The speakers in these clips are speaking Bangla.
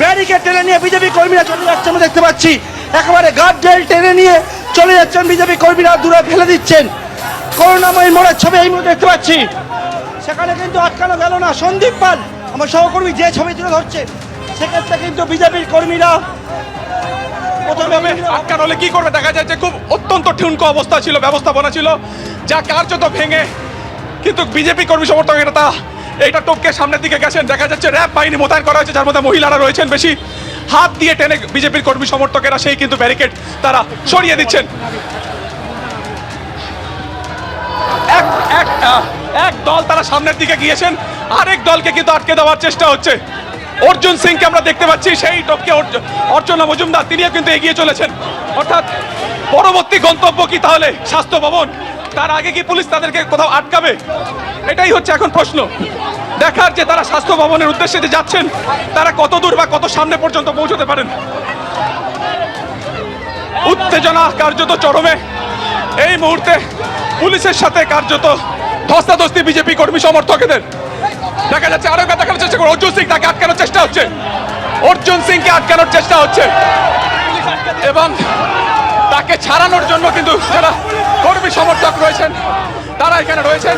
ব্যারিকেড টেনে নিয়ে বিজেপি কর্মীরা চলে যাচ্ছে আমরা দেখতে পাচ্ছি। একেবারে গার্ড জেল টেনে নিয়ে চলে যাচ্ছেন বিজেপি কর্মীরা দূরে ফেলে দিচ্ছেন। করুণাময়ী মোড়ের ছবি এই মুহূর্তে দেখতে পাচ্ছি। সেখানে কিন্তু আটকানো গেল না। সন্দীপ পাল আমার সহকর্মী যে ছবি তুলে ধরছে সেক্ষেত্রে কিন্তু বিজেপির কর্মীরা প্রথমে আটকান হলে কি করবে? দেখা যায় যে খুব অত্যন্ত ঠুনকো অবস্থা ছিল ব্যবস্থাপনা ছিল যা কার্যত ভেঙে কিন্তু বিজেপি কর্মী সমর্থক এটা তা এইটা টপকে সামনের দিকে গেছেন, দেখা যাচ্ছে র্যাব বাহিনী মোতায়েন করা হয়েছে, যার মধ্যে মহিলারা রয়েছেন। বেশি হাত দিয়ে টেনে বিজেপির কর্মী সমর্থকেরা সেই কিন্তু ব্যারিকেড তারা সরিয়ে দিচ্ছেন। এক এক এক দল তারা সামনের দিকে গিয়েছেন, আরেক দলকে কিন্তু আটকে দেওয়ার চেষ্টা হচ্ছে। অর্জুন সিংকে আমরা দেখতে পাচ্ছি, সেই টপকে অর্চনা মজুমদার, তিনিও কিন্তু এগিয়ে চলেছেন। অর্থাৎ পরবর্তী গন্তব্য কি তাহলে? স্বাস্থ্য ভবন। তার আগে কি পুলিশ তাদেরকে কোথাও আটকাবে? এটাই হচ্ছে এখন প্রশ্ন। দেখার যে তারা স্বাস্থ্য ভবনের উদ্দেশ্যে যে যাচ্ছেন, তারা কত দূর বা কত সামনে পর্যন্ত পৌঁছতে পারেন? উত্তেজনা কার্যত চরমে। এই মুহূর্তে পুলিশের সাথে কার্যত ধস্তাধস্তি বিজেপি কর্মী সমর্থকদের। দেখা যাচ্ছে আরও দেখানোর চেষ্টা করে। অর্জুন সিং তাকে আটকানোর চেষ্টা হচ্ছে। অর্জুন সিংকে আটকানোর চেষ্টা হচ্ছে। এবং তাকে ছাড়ানোর জন্য কিন্তু যারা কর্মী সমর্থক রয়েছেন। তারা এখানে রয়েছেন।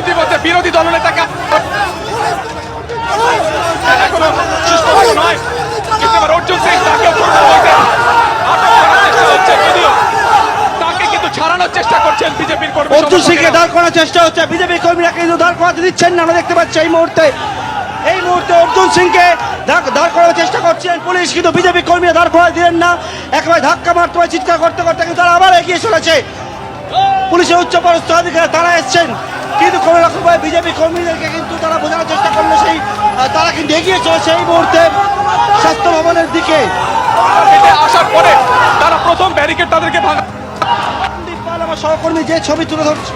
ইতিমধ্যে বিরোধী দলনেতাকে এখনও নয় কিন্তু অর্জুন সিং করার চেষ্টা হচ্ছে কিন্তু ছাড়ানোর চেষ্টা করছেন বিজেপির সিংকে দাঁড় করার চেষ্টা হচ্ছে। বিজেপি কর্মীরা কিন্তু দাঁড় করাতে দিচ্ছেন না। আমরা দেখতে পাচ্ছি এই মুহূর্তে এই মুহূর্তে অর্জুন সিংকে দাঁড় করার চেষ্টা করছেন পুলিশ কিন্তু বিজেপি কর্মীরা দাঁড় করা দিলেন না। একেবারে ধাক্কা মারতে হয় চিৎকার করতে করতে কিন্তু তারা আবার এগিয়ে চলেছে। পুলিশের উচ্চ পদস্থ অধিকারী তারা এসছেন কিন্তু কোনো রকম ভাবে বিজেপি কর্মীদেরকে কিন্তু তারা বোঝানোর চেষ্টা করল সেই তারা কিন্তু এগিয়ে চলেছে এই মুহূর্তে স্বাস্থ্য ভবনের দিকে। আসার পরে তারা প্রথম ব্যারিকেড তাদেরকে ভাঙা আমার সহকর্মী যে ছবি তুলে ধরছে।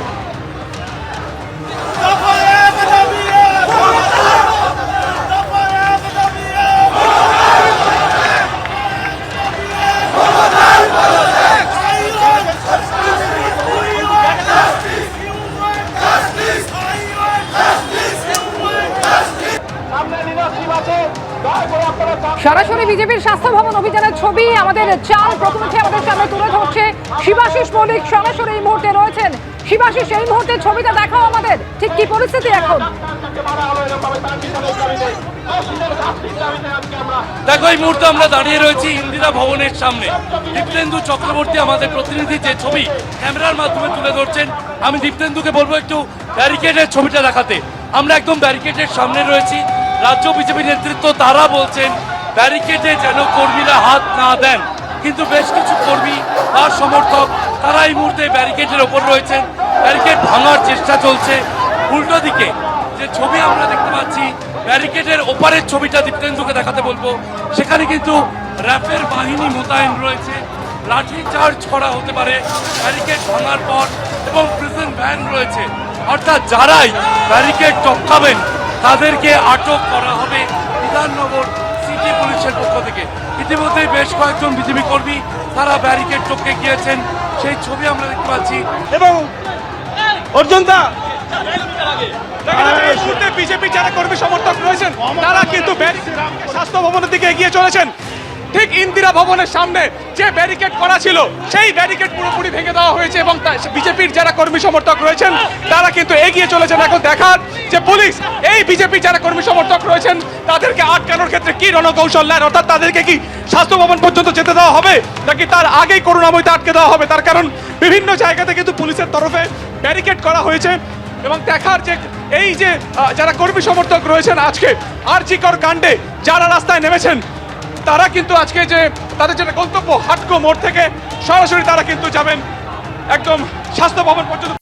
সরাসরি বিজেপির স্বাস্থ্য ভবন অভিযানের ছবি, আমাদের চাল প্রতিনিধি আমাদের সামনে তুলে ধরছে শিবাশিস মল্লিক। সরাসরি এই মুহূর্তে রয়েছেন শিবাশিস, এই মুহূর্তে ছবিটা দেখাও আমাদের। ঠিক কি পরিস্থিতি এখন? দেখো, এই মুহূর্তে আমরা দাঁড়িয়ে রয়েছি ইন্দিরা ভবনের সামনে। দীপ্তেন্দু চক্রবর্তী আমাদের প্রতিনিধি, যে ছবি ক্যামেরার মাধ্যমে তুলে ধরছেন, আমি দীপ্তেন্দুকে বলব একটু ব্যারিকেডের ছবিটা দেখাতে। আমরা একদম ব্যারিকেডের সামনে রয়েছি। রাজ্য বিজেপি নেতৃত্ব, তারা বলছেন ব্যারিকেডে যেন কর্মীরা হাত না দেন। কিন্তু বেশ কিছু কর্মী আর সমর্থক, তারা এই মুহূর্তে ব্যারিকেডের ওপর রয়েছেন। ব্যারিকেড ভাঙার চেষ্টা চলছে। উল্টো দিকে যে ছবি আমরা দেখতে পাচ্ছি, ব্যারিকেডের ওপারের ছবিটা দীপ্তেন্দুকে দেখাতে বলব। সেখানে কিন্তু র্যাপের বাহিনী মোতায়েন রয়েছে। লাঠি চার্জ করা হতে পারে ব্যারিকেড ভাঙার পর এবং প্রিজন ভ্যান রয়েছে। অর্থাৎ যারাই ব্যারিকেড টপকাবেন তাদেরকে আটক করা হবে। বিধাননগর সিটি পুলিশের পক্ষ থেকে। ইতিমধ্যেই বেশ কয়েকজন বিজেপি কর্মী তারা ব্যারিকেড টপকে গিয়েছেন। সেই ছবি আমরা দেখতে পাচ্ছি। এবং অর্জুন দা বিজেপি যারা কর্মী সমর্থক রয়েছেন, তারা কিন্তু স্বাস্থ্য ভবনের দিকে এগিয়ে চলেছেন। ঠিক ইন্দিরা ভবনের সামনে যে ব্যারিকেড করা ছিল, সেই ব্যারিকেড পুরোপুরি ভেঙে দেওয়া হয়েছে এবং বিজেপির যারা কর্মী সমর্থক রয়েছেন, তারা কিন্তু এগিয়ে চলেছেন। এখন দেখার যে পুলিশ, এই বিজেপি যারা কর্মী সমর্থক রয়েছেন, তাদেরকে আটকানোর ক্ষেত্রে কি রণকৌশল নেন? অর্থাৎ তাদেরকে কি স্বাস্থ্য ভবন পর্যন্ত যেতে দেওয়া হবে, নাকি তার আগেই করুণাময়তে আটকে দেওয়া হবে? তার কারণ বিভিন্ন জায়গাতে কিন্তু পুলিশের তরফে ব্যারিকেড করা হয়েছে। এবং দেখার যে এই যে যারা কর্মী সমর্থক রয়েছেন আজকে, আরজিকর কাণ্ডে যারা রাস্তায় নেমেছেন তারা কিন্তু আজকে যে তাদের যেটা গন্তব্য হাটকো মোড় থেকে সরাসরি তারা কিন্তু যাবেন একদম স্বাস্থ্য ভবন পর্যন্ত।